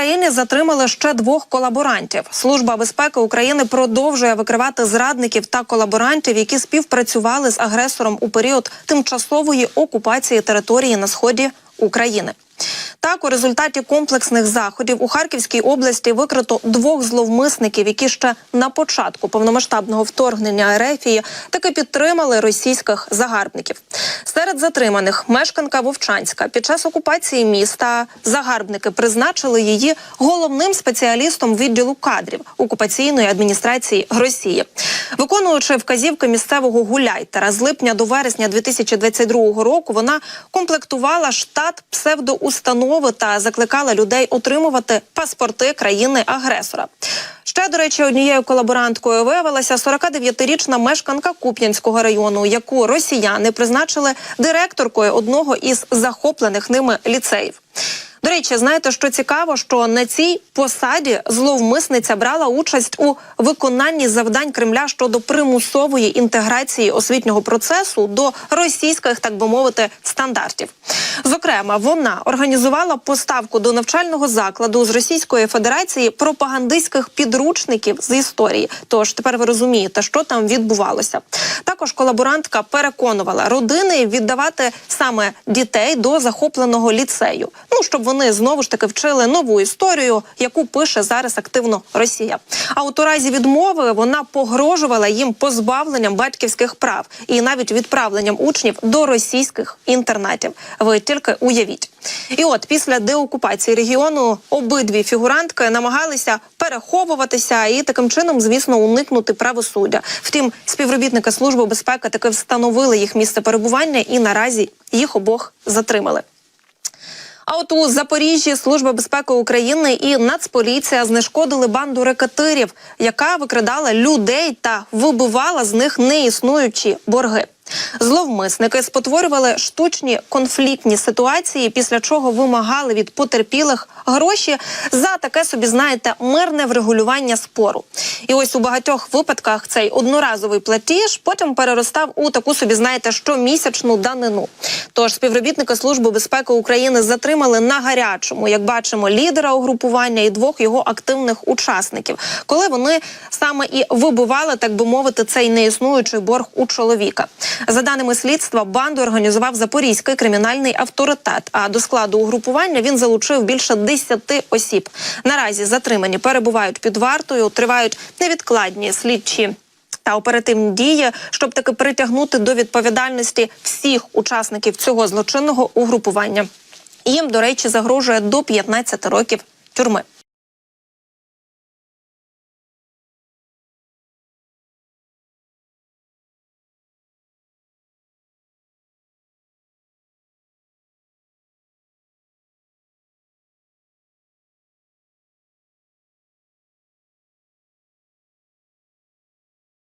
Україні затримали ще двох колаборантів. Служба безпеки України продовжує викривати зрадників та колаборантів, які співпрацювали з агресором у період тимчасової окупації території на сході України. Так, у результаті комплексних заходів у Харківській області викрито двох зловмисників, які ще на початку повномасштабного вторгнення Ерефії таки підтримали російських загарбників. Серед затриманих мешканка Вовчанська під час окупації міста загарбники призначили її головним спеціалістом відділу кадрів окупаційної адміністрації Росії, виконуючи вказівки місцевого гуляйтера з липня до вересня 2022 року. Вона комплектувала штат псевдоустанови та закликала людей отримувати паспорти країни-агресора. Ще, до речі, однією колаборанткою виявилася 49-річна мешканка Куп'янського району, яку росіяни призначили директоркою одного із захоплених ними ліцеїв. До речі, знаєте, що цікаво, що на цій посаді зловмисниця брала участь у виконанні завдань Кремля щодо примусової інтеграції освітнього процесу до російських, так би мовити, стандартів. Зокрема, вона організувала поставку до навчального закладу з Російської Федерації пропагандистських підручників з історії. Тож тепер ви розумієте, що там відбувалося. Також колаборантка переконувала родини віддавати саме дітей до захопленого ліцею. Щоб вони знову ж таки вчили нову історію, яку пише зараз активно Росія. А от у разі відмови вона погрожувала їм позбавленням батьківських прав і навіть відправленням учнів до російських інтернатів. Ви тільки уявіть. І от після деокупації регіону обидві фігурантки намагалися переховуватися і таким чином, звісно, уникнути правосуддя. Втім, співробітники служби безпеки таки встановили їх місце перебування і наразі їх обох затримали. А от у Запоріжжі Служба безпеки України і Нацполіція знешкодили банду рекетирів, яка викрадала людей та вибивала з них неіснуючі борги. Зловмисники спотворювали штучні конфліктні ситуації, після чого вимагали від потерпілих гроші за таке собі, знаєте, мирне врегулювання спору. І ось у багатьох випадках цей одноразовий платіж потім переростав у таку собі, знаєте, щомісячну данину. Тож співробітники служби безпеки України затримали на гарячому, як бачимо, лідера угрупування і двох його активних учасників, коли вони саме і вибивали, так би мовити, цей неіснуючий борг у чоловіка. За даними слідства, банду організував запорізький кримінальний авторитет. А до складу угрупування він залучив більше 10 осіб. Наразі затримані перебувають під вартою, тривають невідкладні слідчі. Та оперативні дії, щоб таки притягнути до відповідальності всіх учасників цього злочинного угрупування. Їм, до речі, загрожує до 15 років тюрми.